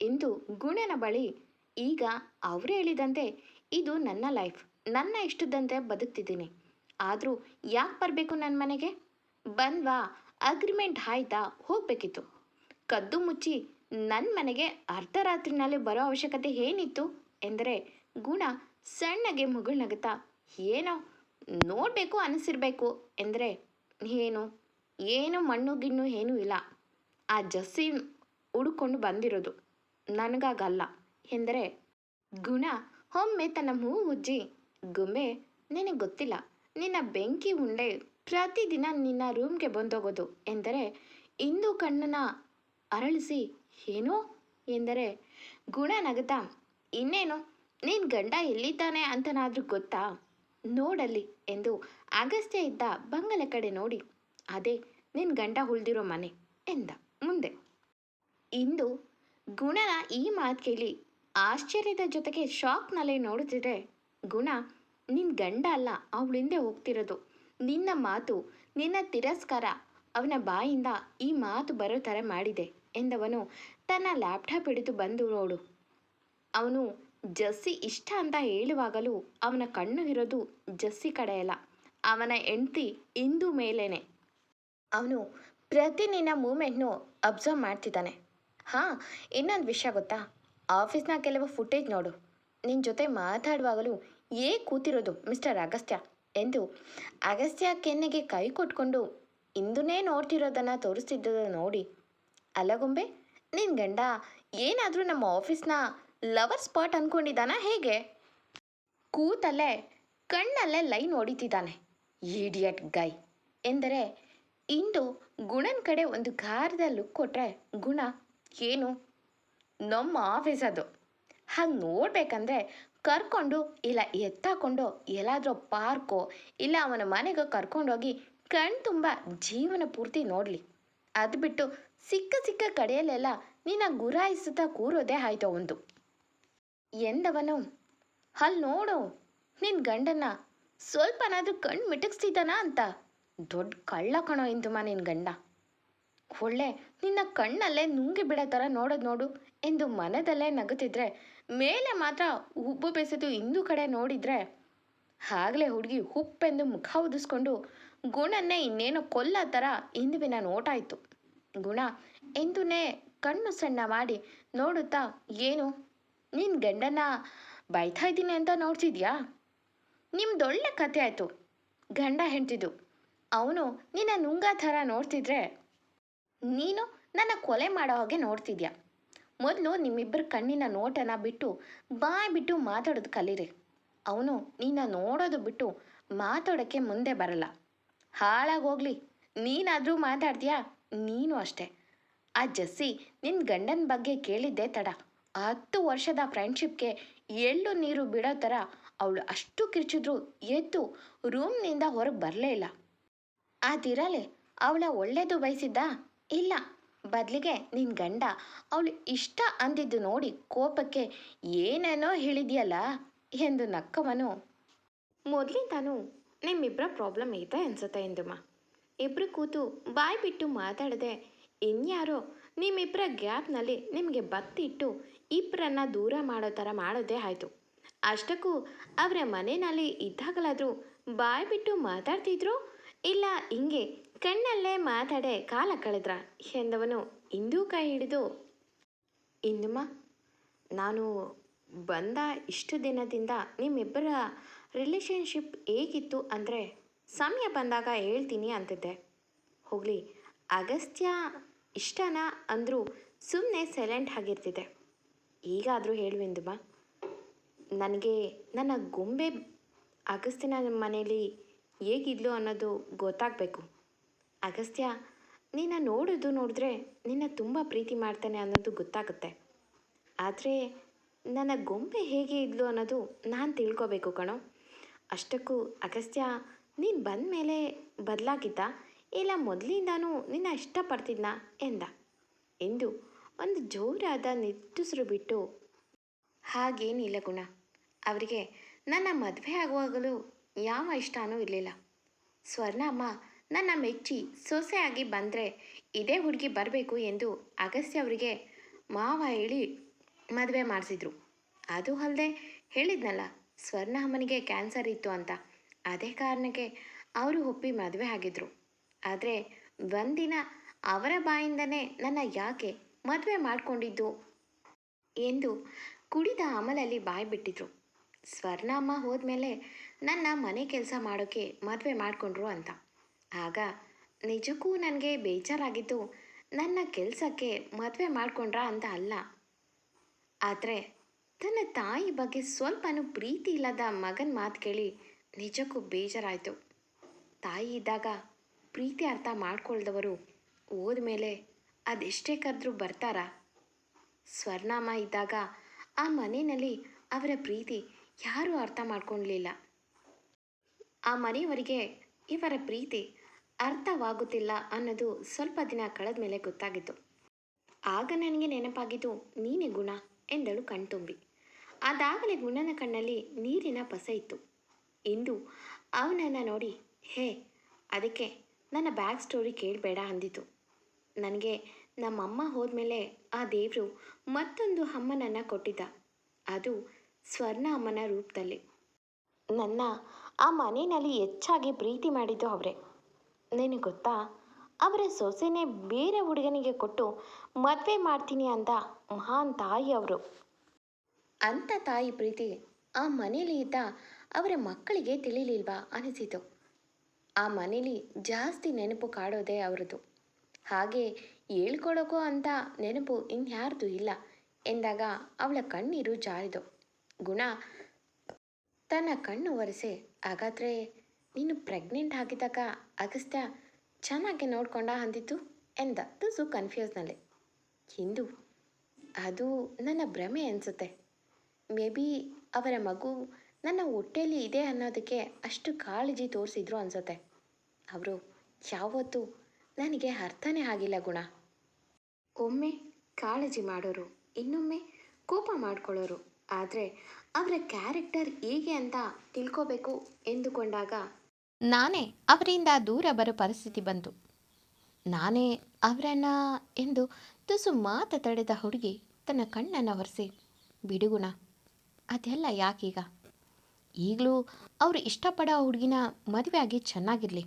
ಇಂದು ಗುಣನ ಬಳಿ ಈಗ ಅವರು ಹೇಳಿದಂತೆ ಇದು ನನ್ನ ಲೈಫ್ ನನ್ನ ಇಷ್ಟದಂತೆ ಬದುಕ್ತಿದ್ದೀನಿ. ಆದರೂ ಯಾಕೆ ಬರಬೇಕು ನನ್ನ ಮನೆಗೆ? ಬಂದ್ವಾ ಅಗ್ರಿಮೆಂಟ್ ಆಯ್ತಾ, ಹೋಗಬೇಕಿತ್ತು. ಕದ್ದು ಮುಚ್ಚಿ ನನ್ನ ಮನೆಗೆ ಅರ್ಧರಾತ್ರಿನಲ್ಲಿ ಬರೋ ಅವಶ್ಯಕತೆ ಏನಿತ್ತು ಎಂದರೆ ಗುಣ ಸಣ್ಣಗೆ ಮುಗುಳ್ನಗುತ್ತಾ, ಏನೋ ನೋಡಬೇಕು ಅನಿಸಿರ್ಬೇಕು ಎಂದರೆ ಏನು? ಏನು ಮಣ್ಣು ಗಿಣ್ಣು ಏನೂ ಇಲ್ಲ. ಆ ಜಸ್ಸಿ ಹುಡುಕೊಂಡು ಬಂದಿರೋದು. ನನಗಾಗಲ್ಲ. ಎಂದರೆ, ಗುಣ ಒಮ್ಮೆ ತನ್ನ ಮೂ ಉಜ್ಜಿ ಗೊಂಬೆ ನಿನಗೆ ಗೊತ್ತಿಲ್ಲ. ನಿನ್ನ ಬೆಂಕಿ ಉಂಡೆ ಪ್ರತಿದಿನ ನಿನ್ನ ರೂಮ್ಗೆ ಬಂದೋಗೋದು. ಎಂದರೆ, ಇಂದು ಕಣ್ಣನ ಅರಳಿಸಿ, ಏನೋ? ಎಂದರೆ, ಗುಣ ನಗುತ್ತಾ ಇನ್ನೇನು? ನಿನ್ನ ಗಂಡ ಎಲ್ಲಿದ್ದಾನೆ ಅಂತನಾದರೂ ಗೊತ್ತಾ? ನೋಡಲ್ಲಿ ಎಂದು ಅಗಸ್ತ್ಯ ಇದ್ದ ಬಂಗಲ ಕಡೆ ನೋಡಿ, ಅದೇ ನಿನ್ನ ಗಂಡ ಉಳಿದಿರೋ ಮನೆ ಎಂದ. ಮುಂದೆ, ಇಂದು ಗುಣನ ಈ ಮಾತು ಕೇಳಿ ಆಶ್ಚರ್ಯದ ಜೊತೆಗೆ ಶಾಕ್ನಲ್ಲೇ ನೋಡುತ್ತಿದ್ರೆ ಗುಣ ನಿನ್ನ ಗಂಡ ಅಲ್ಲ, ಅವಳ ಹಿಂದೆ ಹೋಗ್ತಿರೋದು. ನಿನ್ನ ಮಾತು, ನಿನ್ನ ತಿರಸ್ಕಾರ ಅವನ ಬಾಯಿಂದ ಈ ಮಾತು ಬರೋ ಥರ ಮಾಡಿದೆ ಎಂದವನು ತನ್ನ ಲ್ಯಾಪ್ಟಾಪ್ ಹಿಡಿದು ಬಂದು ನೋಡು. ಅವನು ಜಸ್ಸಿ ಇಷ್ಟ ಅಂತ ಹೇಳುವಾಗಲೂ ಅವನ ಕಣ್ಣು ಇರೋದು ಜಸ್ಸಿ ಕಡೆಯಲ್ಲ ಅವನ ಹೆಂಡತಿ ಇಂದು ಮೇಲೇನೆ. ಅವನು ಪ್ರತಿ ನಿನ್ನ ಮೂಮೆಂಟ್ನು ಅಬ್ಸರ್ವ್ ಮಾಡ್ತಿದ್ದಾನೆ. ಹಾಂ, ಇನ್ನೊಂದು ವಿಷಯ ಗೊತ್ತಾ? ಆಫೀಸ್ನ ಕೆಲವು ಫುಟೇಜ್ ನೋಡು. ನಿನ್ನ ಜೊತೆ ಮಾತಾಡುವಾಗಲೂ ಏ ಕೂತಿರೋದು ಮಿಸ್ಟರ್ ಅಗಸ್ತ್ಯ ಎಂದು ಅಗಸ್ತ್ಯ ಕೆನ್ನೆಗೆ ಕೈ ಕೊಟ್ಕೊಂಡು ಇಂದುನೇ ನೋಡ್ತಿರೋದನ್ನು ತೋರಿಸ್ತಿದ್ದದ ನೋಡಿ. ಅಲ್ಲಗೊಂಬೆ ನಿನ್ನ ಗಂಡ ಏನಾದರೂ ನಮ್ಮ ಆಫೀಸ್ನ ಲವರ್ ಸ್ಪಾಟ್ ಅಂದ್ಕೊಂಡಿದ್ದಾನಾ ಹೇಗೆ? ಕೂತಲ್ಲೇ, ಕಣ್ಣಲ್ಲೇ ಲೈನ್ ಹೊಡಿತಿದ್ದಾನೆ ಈಡಿಯಟ್ ಗೈ ಎಂದರೆ ಇಂದು ಗುಣನ ಕಡೆ ಒಂದು ಗಾರದ ಲುಕ್ ಕೊಟ್ಟರೆ ಗುಣ ಏನು? ನಮ್ಮ ಆಫೀಸ್ ಅದು. ಹಾಗೆ ನೋಡ್ಬೇಕಂದ್ರೆ ಕರ್ಕೊಂಡು ಇಲ್ಲ ಎತ್ತಾಕೊಂಡು ಎಲ್ಲಾದರೂ ಪಾರ್ಕೋ, ಇಲ್ಲ ಅವನ ಮನೆಗೆ ಕರ್ಕೊಂಡೋಗಿ ಕಣ್ ತುಂಬ ಜೀವನ ಪೂರ್ತಿ ನೋಡಲಿ. ಅದು ಬಿಟ್ಟು ಸಿಕ್ಕ ಸಿಕ್ಕ ಕಡೆಯಲ್ಲೆಲ್ಲ ನಿನ್ನ ಗುರಾಯಿಸುತ್ತಾ ಕೂರೋದೇ ಆಯ್ತು ಒಂದು. ಎಂದವನು? ಅಲ್ಲಿ ನೋಡು ನಿನ್ನ ಗಂಡನ್ನ ಸ್ವಲ್ಪನಾದರೂ ಕಣ್ಣು ಮಿಟಕ್ಸ್ತಿದ್ದಾನ ಅಂತ? ದೊಡ್ಡ ಕಳ್ಳ ಕಣೋ ಇಂದುಮ ನಿನ್ನ ಗಂಡ. ಒಳ್ಳೆ, ನಿನ್ನ ಕಣ್ಣಲ್ಲೇ ನುಂಗಿ ಬಿಡೋ ಥರ ನೋಡೋದು ನೋಡು ಎಂದು ಮನದಲ್ಲೇ ನಗುತ್ತಿದ್ರೆ, ಮೇಲೆ ಮಾತ್ರ ಉಬ್ಬು ಬೆಸೆದು ಇಂದು ಕಡೆ ನೋಡಿದ್ರೆ. ಆಗಲೇ ಹುಡುಗಿ ಹುಪ್ಪೆಂದು ಮುಖ ಉದಿಸ್ಕೊಂಡು ಗುಣನ್ನೇ ಇನ್ನೇನೋ ಕೊಲ್ಲ ಥರ ಇಂದುವಿನ ನೋಟ ಆಯಿತು. ಗುಣ ಎಂದುನೇ ಕಣ್ಣು ಸಣ್ಣ ಮಾಡಿ ನೋಡುತ್ತಾ, ಏನು ನಿನ್ನ ಗಂಡನ ಬೈತಾ ಇದ್ದೀನಿ ಅಂತ ನೋಡ್ತಿದ್ಯಾ? ನಿಮ್ದೊಳ್ಳೆ ಕತೆ ಆಯಿತು, ಗಂಡ ಹೆಂಡ್ತಿದ್ದು ಅವನು ನಿನ್ನ ನುಂಗ ಥರ ನೋಡ್ತಿದ್ರೆ. ನೀನು ನನ್ನ ಕೊಲೆ ಮಾಡೋ ಹಾಗೆ ನೋಡ್ತಿದ್ಯಾ? ಮೊದಲು ನಿಮ್ಮಿಬ್ಬರ ಕಣ್ಣಿನ ನೋಟನ ಬಿಟ್ಟು ಬಾಯ್ ಬಿಟ್ಟು ಮಾತಾಡೋದು ಕಲೀರಿ. ಅವನು ನೀನ ನೋಡೋದು ಬಿಟ್ಟು ಮಾತಾಡೋಕ್ಕೆ ಮುಂದೆ ಬರಲ್ಲ. ಹಾಳಾಗೋಗ್ಲಿ ನೀನಾದರೂ ಮಾತಾಡ್ತೀಯಾ? ನೀನು ಅಷ್ಟೇ. ಆ ಜಸ್ಸಿ ನಿನ್ನ ಗಂಡನ ಬಗ್ಗೆ ಕೇಳಿದ್ದೆ ತಡ. ಹತ್ತು ವರ್ಷದ ಫ್ರೆಂಡ್ಶಿಪ್ಗೆ ಎಳ್ಳು ನೀರು ಬಿಡೋ ಥರ ಅವಳು ಅಷ್ಟು ಕಿರ್ಚಿದ್ರು ಎದ್ದು ರೂಮ್ನಿಂದ ಹೊರಗೆ ಬರಲೇ ಇಲ್ಲ. ಆ ತಿರಲೆ, ಅವಳ ಒಳ್ಳೇದು ಬಯಸಿದ್ದ? ಇಲ್ಲ, ಬದಲಿಗೆ ನಿನ್ನ ಗಂಡ ಅವಳು ಇಷ್ಟ ಅಂದಿದ್ದು ನೋಡಿ ಕೋಪಕ್ಕೆ ಏನೇನೋ ಹೇಳಿದ್ಯಲ್ಲ ಎಂದು ನಕ್ಕವನು. ಮೊದಲಿಂದಾನು ನಿಮ್ಮಿಬ್ಬರ ಪ್ರಾಬ್ಲಮ್ ಐತೆ ಅನ್ಸುತ್ತೆ ಎಂದುಮ್ಮ ಇಬ್ಬರು ಕೂತು ಬಾಯಿ ಬಿಟ್ಟು ಮಾತಾಡದೆ ಇನ್ಯಾರೋ ನಿಮ್ಮಿಬ್ಬರ ಗ್ಯಾಪ್ನಲ್ಲಿ ನಿಮಗೆ ಬತ್ತಿಟ್ಟು ಇಬ್ಬರನ್ನ ದೂರ ಮಾಡೋ ಥರ ಮಾಡೋದೇ ಆಯಿತು. ಅಷ್ಟಕ್ಕೂ ಅವರ ಮನೆಯಲ್ಲಿ ಇದ್ದಾಗಲಾದರೂ ಬಾಯಿ ಬಿಟ್ಟು ಮಾತಾಡ್ತಿದ್ರು ಇಲ್ಲ ಹಿಂಗೆ ಕಣ್ಣಲ್ಲೇ ಮಾತಾಡೆ ಕಾಲ ಕಳೆದ್ರ ಎಂದವನು, ಇಂದೂ ಕೈ ಹಿಡಿದು? ಇಂದುಮ್ಮ ನಾನು ಬಂದ ಇಷ್ಟು ದಿನದಿಂದ ನಿಮ್ಮಿಬ್ಬರ ರಿಲೇಷನ್ಶಿಪ್ ಹೇಗಿತ್ತು ಅಂದರೆ, ಸಮಯ ಬಂದಾಗ ಹೇಳ್ತೀನಿ ಅಂತಿದ್ದೆ. ಹೋಗಲಿ, ಅಗಸ್ತ್ಯ ಇಷ್ಟನ ಅಂದರೂ ಸುಮ್ಮನೆ ಸೈಲೆಂಟ್ ಆಗಿರ್ತಿದೆ ಈಗಾದರೂ ಹೇಳುವೆಂದುಮ್ಮ ನನಗೆ ನನ್ನ ಗೊಂಬೆ ಅಗಸ್ತ್ಯನ ಮನೇಲಿ ಹೇಗಿದ್ಲು ಅನ್ನೋದು ಗೊತ್ತಾಗಬೇಕು. ಅಗಸ್ತ್ಯ, ನಿನ್ನ ನೋಡೋದು ನೋಡಿದ್ರೆ ನಿನ್ನ ತುಂಬ ಪ್ರೀತಿ ಮಾಡ್ತಾನೆ ಅನ್ನೋದು ಗೊತ್ತಾಗುತ್ತೆ. ಆದರೆ ನನ್ನ ಗೊಂಬೆ ಹೇಗೆ ಇದ್ಲು ಅನ್ನೋದು ನಾನು ತಿಳ್ಕೋಬೇಕು ಕಣೋ. ಅಷ್ಟಕ್ಕೂ ಅಗಸ್ತ್ಯ, ನೀನು ಬಂದ ಮೇಲೆ ಬದಲಾಗಿದ್ದ? ಇಲ್ಲ ಮೊದಲಿಂದನೂ ನಿನ್ನ ಇಷ್ಟಪಡ್ತಿದ್ನ ಎಂದ. ಎಂದು ಒಂದು ಜೋರಾದ ನಿಟ್ಟುಸಿರು ಬಿಟ್ಟು, ಹಾಗೇನಿಲ್ಲ ಗುಣ. ಅವರಿಗೆ ನನ್ನ ಮದುವೆ ಆಗುವಾಗಲೂ ಯಾವ ಇಷ್ಟನೂ ಇರಲಿಲ್ಲ. ಸ್ವರ್ಣ ಅಮ್ಮ ನನ್ನ ಮೆಚ್ಚಿ ಸೊಸೆಯಾಗಿ ಬಂದರೆ ಇದೇ ಹುಡುಗಿ ಬರಬೇಕು ಎಂದು ಅಗಸ್ತ್ಯ ಅವರಿಗೆ ಮಾವ ಹೇಳಿ ಮದುವೆ ಮಾಡಿಸಿದ್ರು. ಅದು ಅಲ್ಲದೆ ಹೇಳಿದ್ನಲ್ಲ, ಸ್ವರ್ಣ ಅಮ್ಮನಿಗೆ ಕ್ಯಾನ್ಸರ್ ಇತ್ತು ಅಂತ. ಅದೇ ಕಾರಣಕ್ಕೆ ಅವರು ಒಪ್ಪಿ ಮದುವೆ ಆಗಿದ್ರು. ಆದರೆ ಒಂದಿನ ಅವರ ಬಾಯಿಂದನೇ ನನ್ನ ಯಾಕೆ ಮದುವೆ ಮಾಡಿಕೊಂಡಿದ್ದು? ಎಂದು ಕುಡಿದ ಅಮಲಲ್ಲಿ ಬಾಯಿ ಬಿಟ್ಟಿದ್ರು. ಸ್ವರ್ಣ ಅಮ್ಮ ಹೋದ್ಮೇಲೆ ನನ್ನ ಮನೆ ಕೆಲಸ ಮಾಡೋಕ್ಕೆ ಮದುವೆ ಮಾಡಿಕೊಂಡ್ರು ಅಂತ. ಆಗ ನಿಜಕ್ಕೂ ನನಗೆ ಬೇಜಾರಾಗಿದ್ದು ನನ್ನ ಕೆಲಸಕ್ಕೆ ಮದುವೆ ಮಾಡಿಕೊಂಡ್ರ ಅಂತ ಅಲ್ಲ. ಆದರೆ ತನ್ನ ತಾಯಿ ಬಗ್ಗೆ ಸ್ವಲ್ಪನೂ ಪ್ರೀತಿ ಇಲ್ಲದ ಮಗನ ಮಾತು ಕೇಳಿ ನಿಜಕ್ಕೂ ಬೇಜಾರಾಯಿತು. ತಾಯಿ ಇದ್ದಾಗ ಪ್ರೀತಿ ಅರ್ಥ ಮಾಡ್ಕೊಳ್ದವರು ಹೋದ್ಮೇಲೆ ಅದೆಷ್ಟೇ ಕರೆದ್ರೂ ಬರ್ತಾರ. ಸ್ವರ್ಣಾಮ ಇದ್ದಾಗ ಆ ಮನೆಯಲ್ಲಿ ಅವರ ಪ್ರೀತಿ ಯಾರೂ ಅರ್ಥ ಮಾಡ್ಕೊಳ್ಲಿಲ್ಲ. ಆ ಮನೆಯವರಿಗೆ ಇವರ ಪ್ರೀತಿ ಅರ್ಥವಾಗುತ್ತಿಲ್ಲ ಅನ್ನೋದು ಸ್ವಲ್ಪ ದಿನ ಕಳೆದ ಮೇಲೆ ಗೊತ್ತಾಗಿತ್ತು. ಆಗ ನನಗೆ ನೆನಪಾಗಿದ್ದು, ನೀನೇ ಗುಣ ಎಂದಳು ಕಣ್ತುಂಬಿ. ಅದಾಗಲೇ ಗುಣನ ಕಣ್ಣಲ್ಲಿ ನೀರಿನ ಪಸ ಇತ್ತು. ಇಂದು ಅವನನ್ನು ನೋಡಿ, ಹೇ, ಅದಕ್ಕೆ ನನ್ನ ಬ್ಯಾಕ್ ಸ್ಟೋರಿ ಕೇಳಬೇಡ ಅಂದಿತು ನನಗೆ ನಮ್ಮಮ್ಮ ಹೋದ್ಮೇಲೆ ಆ ದೇವರು ಮತ್ತೊಂದು ಅಮ್ಮನನ್ನು ಕೊಟ್ಟಿದ್ದ. ಅದು ಸ್ವರ್ಣ ಅಮ್ಮನ ರೂಪದಲ್ಲಿ. ನನ್ನ ಆ ಮನೆಯಲ್ಲಿ ಹೆಚ್ಚಾಗಿ ಪ್ರೀತಿ ಮಾಡಿದ್ದು ಅವರೇ. ನಿನಗೆ ಗೊತ್ತಾ ಅವರ ಸೊಸೆನೇ ಬೇರೆ ಹುಡುಗನಿಗೆ ಕೊಟ್ಟು ಮದುವೆ ಮಾಡ್ತೀನಿ ಅಂತ ಮಹಾನ್ ತಾಯಿ ಅವರು. ಅಂಥ ತಾಯಿ ಪ್ರೀತಿ ಆ ಮನೇಲಿ ಇದ್ದ ಅವರ ಮಕ್ಕಳಿಗೆ ತಿಳಿಲಿಲ್ವಾ ಅನಿಸಿತು. ಆ ಮನೇಲಿ ಜಾಸ್ತಿ ನೆನಪು ಕಾಡೋದೇ ಅವರದು. ಹಾಗೆ ಹೇಳ್ಕೊಳಕೋ ಅಂತ ನೆನಪು ಇನ್ಯಾರ್ದು ಇಲ್ಲ ಎಂದಾಗ ಅವಳ ಕಣ್ಣೀರು ಜಾರಿದು. ಗುಣ ತನ್ನ ಕಣ್ಣು ಒರೆಸೆ, ಹಾಗಾದರೆ ನೀನು ಪ್ರೆಗ್ನೆಂಟ್ ಆಗಿದ್ದಾಗ ಅಗಸ್ತ್ಯ ಚೆನ್ನಾಗಿ ನೋಡ್ಕೊಂಡ ಅಂದಿತ್ತು ಎಂದ ತುಸು ಕನ್ಫ್ಯೂಸ್ನಲ್ಲಿ ಹಿಂದು, ಅದು ನನ್ನ ಭ್ರಮೆ ಅನಿಸುತ್ತೆ. ಮೇ ಬಿ ಅವರ ಮಗು ನನ್ನ ಹೊಟ್ಟೆಯಲ್ಲಿ ಇದೆ ಅನ್ನೋದಕ್ಕೆ ಅಷ್ಟು ಕಾಳಜಿ ತೋರಿಸಿದ್ರು ಅನಿಸುತ್ತೆ. ಅವರು ಯಾವತ್ತೂ ನನಗೆ ಅರ್ಥನೇ ಆಗಿಲ್ಲ ಗುಣ. ಒಮ್ಮೆ ಕಾಳಜಿ ಮಾಡೋರು, ಇನ್ನೊಮ್ಮೆ ಕೋಪ ಮಾಡ್ಕೊಳ್ಳೋರು. ಆದರೆ ಅವರ ಕ್ಯಾರೆಕ್ಟರ್ ಹೇಗೆ ಅಂತ ತಿಳ್ಕೋಬೇಕು ಎಂದುಕೊಂಡಾಗ ನಾನೇ ಅವರಿಂದ ದೂರ ಬರೋ ಪರಿಸ್ಥಿತಿ ಬಂತು. ನಾನೇ ಅವರನ್ನ ಎಂದು ತುಸು ಮಾತು ತಡೆದ ಹುಡುಗಿ ತನ್ನ ಕಣ್ಣನ್ನು ಒರೆಸಿ, ಬಿಡುಗುಣ, ಅದೆಲ್ಲ ಯಾಕೀಗ? ಈಗಲೂ ಅವರು ಇಷ್ಟಪಡೋ ಹುಡುಗಿನ ಮದುವೆಯಾಗಿ ಚೆನ್ನಾಗಿರಲಿ.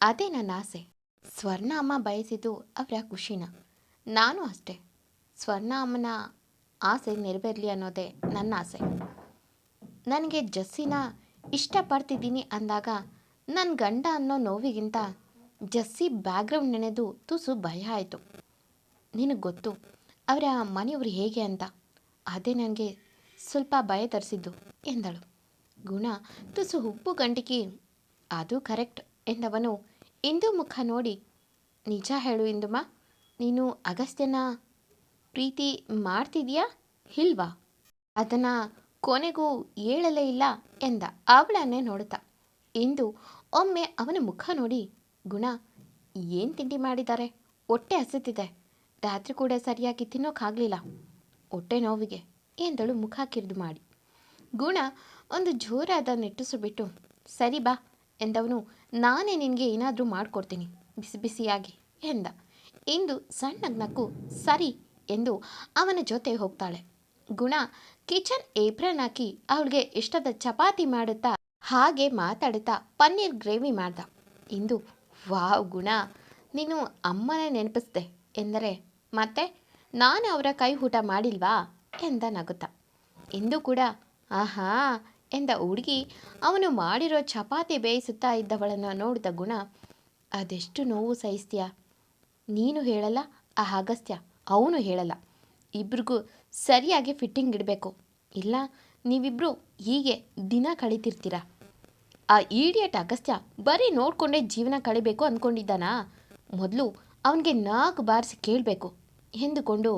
ಅದೇ ನನ್ನ ಆಸೆ. ಸ್ವರ್ಣ ಅಮ್ಮ ಬಯಸಿದ್ದು ಅವರ ಖುಷಿನ. ನಾನು ಅಷ್ಟೇ. ಸ್ವರ್ಣ ಅಮ್ಮನ ಆಸೆ ನೆರವೇರಲಿ ಅನ್ನೋದೇ ನನ್ನ ಆಸೆ. ನನಗೆ ಜಸ್ಸಿನ ಇಷ್ಟಪಡ್ತಿದ್ದೀನಿ ಅಂದಾಗ ನನ್ನ ಗಂಡ ಅನ್ನೋ ನೋವಿಗಿಂತ ಜಸ್ಸಿ ಬ್ಯಾಗ್ರೌಂಡ್ ನೆನೆದು ತುಸು ಭಯ ಆಯಿತು. ನಿನಗೆ ಗೊತ್ತು, ಅವರ ಮನೆಯವರು ಹೇಗೆ ಅಂತ. ಅದೇ ನನಗೆ ಸ್ವಲ್ಪ ಭಯ ತರಿಸಿದ್ದು, ಎಂದಳು. ಗುಣ, ತುಸು ಉಪ್ಪು ಗಂಟಿಕಿ ಅದು ಕರೆಕ್ಟ್, ಎಂದವನು. ಇಂದು ಮುಖ ನೋಡಿ, ನಿಜ ಹೇಳು ಇಂದುಮ. ನೀನು ಅಗಸ್ತ್ಯನ ಪ್ರೀತಿ ಮಾಡ್ತಿದೀಯಾ, ಇಲ್ವಾ? ಅದನ್ನು ಕೊನೆಗೂ ಹೇಳಲೇ ಇಲ್ಲ, ಎಂದ. ಅವಳನ್ನೇ ನೋಡುತ್ತಾ. ಇಂದು ಒಮ್ಮೆ ಅವನ ಮುಖ ನೋಡಿ, ಗುಣ, ಏನು ತಿಂಡಿ ಮಾಡಿದ್ದಾರೆ? ಹೊಟ್ಟೆ ಹಸಿತಿದೆ. ರಾತ್ರಿ ಕೂಡ ಸರಿಯಾಗಿ ತಿನ್ನೋಕ್ಕಾಗಲಿಲ್ಲ ಹೊಟ್ಟೆ ನೋವಿಗೆ ಎಂದಳು ಮುಖ ಕಿರಿದು ಮಾಡಿ. ಗುಣ, ಒಂದು ಜೋರಾದ ನೆಟ್ಟುಸು ಬಿಟ್ಟು, ಸರಿ ಬಾ ಎಂದವನು, ನಾನೇ ನಿನಗೆ ಏನಾದರೂ ಮಾಡಿಕೊಡ್ತೀನಿ, ಬಿಸಿ ಬಿಸಿಯಾಗಿ ಎಂದ. ಇಂದು ಸಣ್ಣ ನಕ್ಕು ಸರಿ ಎಂದು ಅವನ ಜೊತೆ ಹೋಗ್ತಾಳೆ. ಗುಣ, ಕಿಚನ್ ಏಪ್ರನ್ ಹಾಕಿ ಅವಳಿಗೆ ಇಷ್ಟದ ಚಪಾತಿ ಮಾಡುತ್ತಾ ಹಾಗೆ ಮಾತಾಡುತ್ತಾ ಪನ್ನೀರ್ ಗ್ರೇವಿ ಮಾಡ್ದ. ಇಂದು, ವಾವ್ ಗುಣ, ನೀನು ಅಮ್ಮನ ನೆನಪಿಸ್ದೆ ಎಂದರೆ, ಮತ್ತೆ ನಾನು ಅವರ ಕೈ ಊಟ ಮಾಡಿಲ್ವಾ? ಎಂದ ನಗುತ್ತಾ. ಇಂದು ಕೂಡ, ಆಹಾ ಎಂದ ಹುಡುಗಿ, ಅವನು ಮಾಡಿರೋ ಚಪಾತಿ ಬೇಯಿಸುತ್ತಾ ಇದ್ದವಳನ್ನು ನೋಡಿದ ಗುಣ, ಅದೆಷ್ಟು ನೋವು ಸಹಿಸ್ತೀಯ? ನೀನು ಹೇಳಲ್ಲ ಆ ಅಗಸ್ತ್ಯ ಅವನು ಹೇಳಲ್ಲ. ಇಬ್ರಿಗೂ ಸರಿಯಾಗಿ ಫಿಟ್ಟಿಂಗ್ ಇಡಬೇಕು. ಇಲ್ಲ ನೀವಿಬ್ಬರು ಹೀಗೆ ದಿನ ಕಳೀತಿರ್ತೀರ? ಆ ಈಡಿಯಟ್ ಅಗಸ್ತ್ಯ ಬರೀ ನೋಡಿಕೊಂಡೇ ಜೀವನ ಕಳಿಬೇಕು ಅಂದ್ಕೊಂಡಿದ್ದಾನಾ ಮೊದಲು ಅವನಿಗೆ ನಾಲ್ಕು ಬಾರಿಸಿ ಕೇಳಬೇಕು ಎಂದುಕೊಂಡು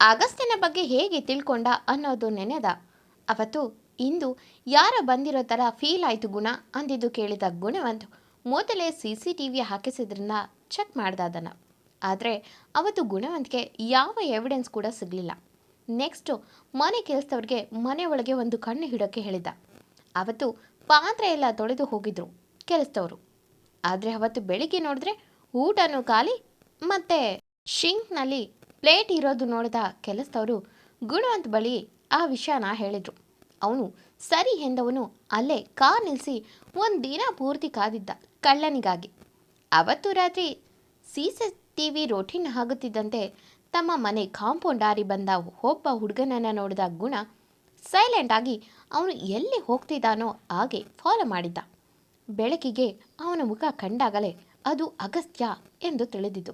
ಅಗಸ್ತ್ಯನ ಬಗ್ಗೆ ಹೇಗೆ ತಿಳ್ಕೊಂಡ ಅನ್ನೋದು ನೆನೆದ ಅವತ್ತು ಇಂದು ಯಾರ ಬಂದಿರೋ ಥರ ಫೀಲ್ ಆಯಿತು ಗುಣ ಅಂದಿದ್ದು ಕೇಳಿದ ಗುಣವಂತು ಮೊದಲೇ ಸಿ ಸಿ ಟಿ ವಿ ಹಾಕಿಸಿದ್ರನ್ನ ಚೆಕ್ ಮಾಡ್ದಾದನ. ಆದರೆ ಅವತ್ತು ಗುಣವಂತಿಗೆ ಯಾವ ಎವಿಡೆನ್ಸ್ ಕೂಡ ಸಿಗಲಿಲ್ಲ. ನೆಕ್ಸ್ಟು ಮನೆ ಕೆಲಸದವ್ರಿಗೆ ಮನೆ ಒಳಗೆ ಒಂದು ಕಣ್ಣು ಹಿಡೋಕ್ಕೆ ಹೇಳಿದ್ದ ಅವತ್ತು ಪಾತ್ರೆ ಎಲ್ಲ ತೊಳೆದು ಹೋಗಿದ್ರು ಕೆಲಸದವರು. ಆದರೆ ಅವತ್ತು ಬೆಳಿಗ್ಗೆ ನೋಡಿದ್ರೆ ಊಟನೂ ಖಾಲಿ, ಮತ್ತೆ ಶಿಂಕ್ನಲ್ಲಿ ಪ್ಲೇಟ್ ಇರೋದು ನೋಡಿದ ಕೆಲಸದವರು ಗುಣವಂತ್ ಬಳಿ ಆ ವಿಷಯನ ಹೇಳಿದರು. ಅವನು ಸರಿ ಎಂದವನು ಅಲ್ಲೇ ಕಾರ್ ನಿಲ್ಲಿಸಿ ಒಂದು ದಿನ ಪೂರ್ತಿ ಕಾದಿದ್ದ ಕಳ್ಳನಿಗಾಗಿ. ಅವತ್ತು ರಾತ್ರಿ C C T V routine ಆಗುತ್ತಿದ್ದಂತೆ ತಮ್ಮ ಮನೆ ಕಾಂಪೌಂಡ್ ಆರಿ ಬಂದ ಒಬ್ಬ ಹುಡುಗನನ್ನು ನೋಡಿದ ಗುಣ ಸೈಲೆಂಟ್ ಆಗಿ ಅವನು ಎಲ್ಲಿ ಹೋಗ್ತಿದ್ದಾನೋ ಹಾಗೆ ಫಾಲೋ ಮಾಡಿದ್ದ. ಬೆಳಕಿಗೆ ಅವನ ಮುಖ ಕಂಡಾಗಲೇ ಅದು ಅಗಸ್ತ್ಯ ಎಂದು ತಿಳಿದಿತು.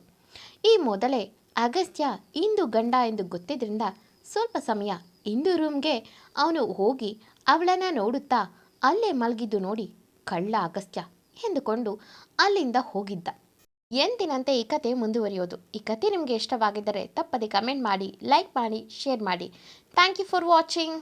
ಈ ಮೊದಲೇ ಅಗಸ್ತ್ಯ ಇಂದು ಗಂಡ ಎಂದು ಗೊತ್ತಿದ್ದರಿಂದ ಸ್ವಲ್ಪ ಸಮಯ ಇಂದು ರೂಮ್ಗೆ ಅವನು ಹೋಗಿ ಅವಳನ್ನು ನೋಡುತ್ತಾ ಅಲ್ಲೇ ಮಲಗಿದ್ದು ನೋಡಿ ಕಳ್ಳ ಅಗಸ್ತ್ಯ ಎಂದುಕೊಂಡು ಅಲ್ಲಿಂದ ಹೋಗಿದ್ದ. ಎಂದಿನಂತೆ ಈ ಕತೆ ಮುಂದುವರಿಯೋದು. ಈ ಕತೆ ನಿಮಗೆ ಇಷ್ಟವಾಗಿದ್ದರೆ ತಪ್ಪದೆ ಕಮೆಂಟ್ ಮಾಡಿ ಲೈಕ್ ಮಾಡಿ ಶೇರ್ ಮಾಡಿ. Thank you for watching